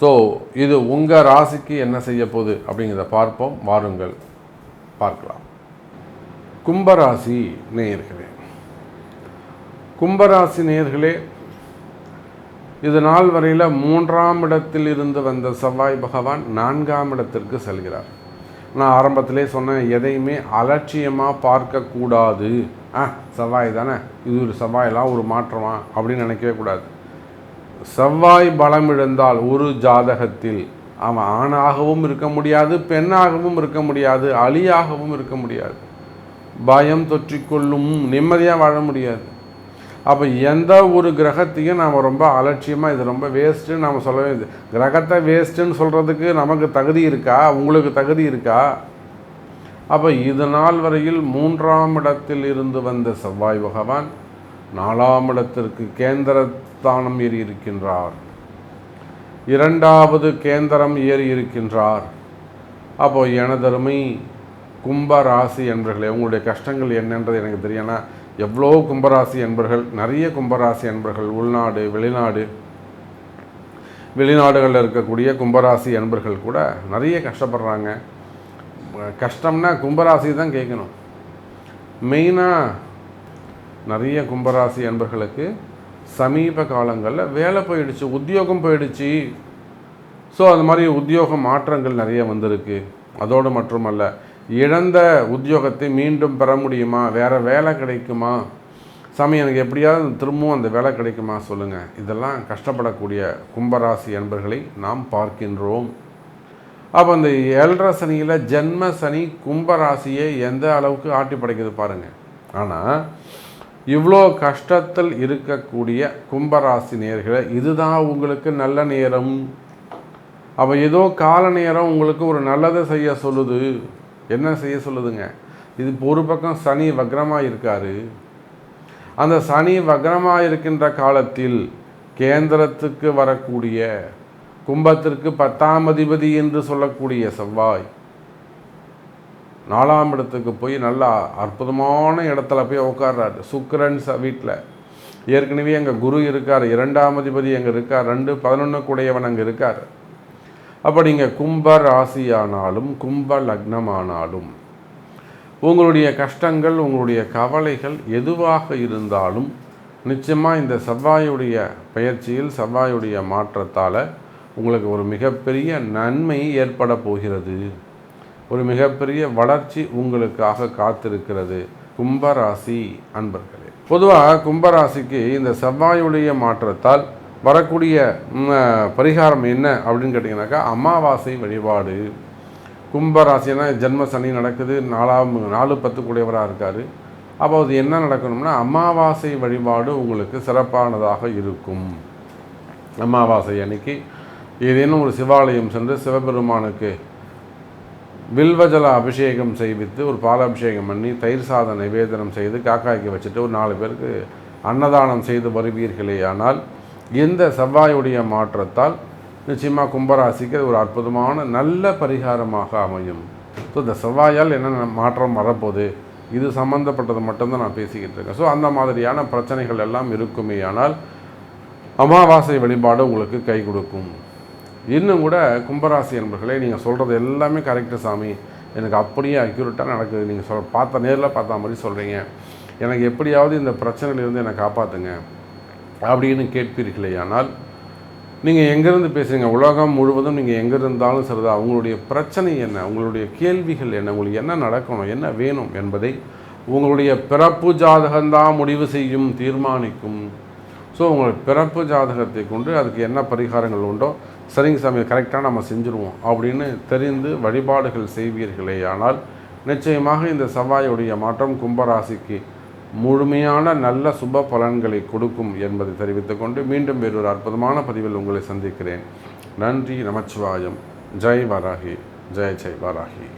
So இது உங்கள் ராசிக்கு என்ன செய்ய போகுது அப்படிங்கிறத பார்ப்போம். வாருங்கள். பார்க்கலாம். கும்பராசி நேயர்களே. கும்பராசி நேயர்களே இது நாள் வரையில் மூன்றாம் இடத்தில் இருந்து வந்த செவ்வாய் பகவான் நான்காம் இடத்திற்கு செல்கிறார். நான் ஆரம்பத்திலே சொன்னேன் எதையுமே அலட்சியமாக பார்க்கக்கூடாது ஆ செவ்வாய் தானே? இது ஒரு செவ்வாயெல்லாம் ஒரு மாற்றமா? அப்படின்னு நினைக்கவே கூடாது. செவ்வாய் பலம் இழந்தால் ஒரு ஜாதகத்தில் அவன் ஆணாகவும் இருக்க முடியாது பெண்ணாகவும் இருக்க முடியாது அழியாகவும் இருக்க முடியாது. பயம் தொற்றிக்கொள்ளும் நிம்மதியாக வாழ முடியாது. அப்போ எந்த ஒரு கிரகத்தையும் நாம் ரொம்ப அலட்சியமாக இது ரொம்ப வேஸ்ட்டுன்னு நாம் சொல்லவே இது கிரகத்தை வேஸ்ட்டுன்னு சொல்கிறதுக்கு நமக்கு தகுதி இருக்கா? உங்களுக்கு தகுதி இருக்கா? அப்போ இது நாள் வரையில் மூன்றாம் இடத்தில் இருந்து வந்த செவ்வாய் பகவான் நாலாம் இடத்திற்கு கேந்திரஸ்தானம் ஏறி இருக்கின்றார். இரண்டாவது கேந்திரம் ஏறி இருக்கின்றார். அப்போ எனதருமை கும்பராசி என்பர்களே உங்களுடைய கஷ்டங்கள் என்னன்றது எனக்கு தெரியனா எவ்வளோ கும்பராசி என்பர்கள் நிறைய கும்பராசி என்பர்கள் உள்நாடு வெளிநாடு வெளிநாடுகளில் இருக்கக்கூடிய கும்பராசி அன்பர்கள் கூட நிறைய கஷ்டப்படுறாங்க. கஷ்டம்னா கும்பராசி தான் கேட்கணும். மெயினாக நிறைய கும்பராசி அன்பர்களுக்கு சமீப காலங்களில் வேலை போயிடுச்சு உத்தியோகம் போயிடுச்சு. ஸோ அது மாதிரி உத்தியோக மாற்றங்கள் நிறைய வந்திருக்கு. அதோடு மட்டுமல்ல இழந்த உத்தியோகத்தை மீண்டும் பெற முடியுமா? வேறு வேலை கிடைக்குமா? சாமி எனக்கு எப்படியாவது திரும்பவும் அந்த வேலை கிடைக்குமா சொல்லுங்கள் இதெல்லாம் கஷ்டப்படக்கூடிய கும்பராசி என்பர்களை நாம் பார்க்கின்றோம். அப்போ அந்த ஏழரை சனியில் ஜென்ம சனி கும்பராசியை எந்த அளவுக்கு ஆட்டி படைக்குது பாருங்கள் ஆனால் இவ்வளோ கஷ்டத்தில் இருக்கக்கூடிய கும்பராசி நேர்களை இதுதான் உங்களுக்கு நல்ல நேரம். அவள் ஏதோ கால நேரம் உங்களுக்கு ஒரு நல்லதை செய்ய சொல்லுது. என்ன செய்ய சொல்லுதுங்க? இது ஒரு பக்கம் சனி வக்ரமாக இருக்காரு. அந்த சனி வக்ரமாக இருக்கின்ற காலத்தில் கேந்திரத்துக்கு வரக்கூடிய கும்பத்திற்கு பத்தாம் அதிபதி என்று சொல்லக்கூடிய செவ்வாய் நாலாம் இடத்துக்கு போய் நல்லா அற்புதமான இடத்துல போய் உட்கார்றாரு சுக்கரன் ச வீட்டில் ஏற்கனவே அங்கே குரு இருக்கார். இரண்டாம் அதிபதி அங்கே இருக்கார். ரெண்டு பதினொன்று கூடையவன் அங்கே இருக்கார். அப்போ நீங்கள் கும்ப ராசியானாலும் கும்ப லக்னமானாலும் உங்களுடைய கஷ்டங்கள் உங்களுடைய கவலைகள் எதுவாக இருந்தாலும் நிச்சயமாக இந்த செவ்வாயுடைய பயிற்சியில் செவ்வாயுடைய மாற்றத்தால் உங்களுக்கு ஒரு மிகப்பெரிய நன்மை ஏற்பட போகிறது. ஒரு மிகப்பெரிய வளர்ச்சி உங்களுக்காக காத்திருக்கிறது. கும்பராசி அன்பர்களே. பொதுவாக கும்பராசிக்கு இந்த செவ்வாயுடைய மாற்றத்தால் வரக்கூடிய பரிகாரம் என்ன அப்படின்னு கேட்டிங்கனாக்கா அமாவாசை வழிபாடு. கும்பராசினா ஜென்ம சனி நடக்குது நாலாம் நாலு பத்து இருக்கார். அப்போ அது என்ன நடக்கணும்னா அமாவாசை வழிபாடு உங்களுக்கு சிறப்பானதாக இருக்கும். அமாவாசை அன்னைக்கு ஏதேனும் ஒரு சிவாலயம் சென்று சிவபெருமானுக்கு வில்வஜல அபிஷேகம் செய்வித்து ஒரு பாலாபிஷேகம் பண்ணி தயிர் சாதம் நிவேதனம் செய்து காக்காய்க்கு வச்சுட்டு ஒரு நாலு பேருக்கு அன்னதானம் செய்து வருவீர்களே. ஆனால் இந்த செவ்வாயுடைய மாற்றத்தால் நிச்சயமாக கும்பராசிக்கு ஒரு அற்புதமான நல்ல பரிகாரமாக அமையும். ஸோ இந்த செவ்வாயால் என்னென்ன மாற்றம் வரப்போகுது? இது சம்மந்தப்பட்டது மட்டும்தான் நான் பேசிக்கிட்டு இருக்கேன். ஸோ அந்த மாதிரியான பிரச்சனைகள் எல்லாம் இருக்குமே. ஆனால் அமாவாசை வழிபாடு உங்களுக்கு கை கொடுக்கும். இன்னும் கூட கும்பராசி என்பர்களே நீங்கள் சொல்கிறது எல்லாமே கரெக்டு சாமி. எனக்கு அப்படியே அக்யூரேட்டாக நடக்குது. நீங்கள் சொல் பார்த்த நேரில் பார்த்த மாதிரி சொல்கிறீங்க எனக்கு எப்படியாவது இந்த பிரச்சனையிலிருந்து என்னை காப்பாற்றுங்க அப்படின்னு கேட்பீர்களே ஆனால் நீங்கள் எங்கேருந்து பேசுகிறீங்க உலகம் முழுவதும் நீங்கள் எங்கே இருந்தாலும் சரிதான் அவங்களுடைய பிரச்சனை என்ன? உங்களுடைய கேள்விகள் என்ன? உங்களுக்கு என்ன நடக்கணும்? என்ன வேணும் என்பதை உங்களுடைய பிறப்பு ஜாதகம்தான் முடிவு செய்யும் தீர்மானிக்கும். ஸோ உங்கள் பிறப்பு ஜாதகத்தை கொண்டு அதுக்கு என்ன பரிகாரங்கள் உண்டோ சரிங்க சாமி கரெக்டாக நம்ம செஞ்சுருவோம் அப்படின்னு தெரிந்து வழிபாடுகள் செய்வீர்களே ஆனால் நிச்சயமாக இந்த செவ்வாயுடைய மாற்றம் கும்பராசிக்கு முழுமையான நல்ல சுப பலன்களை கொடுக்கும் என்பதை தெரிவித்துக்கொண்டு மீண்டும் வேறொரு அற்புதமான பதிவில் உங்களை சந்திக்கிறேன். நன்றி நமச்சிவாயம். ஜெய் வராகி. ஜெய் ஜெய் வராகி.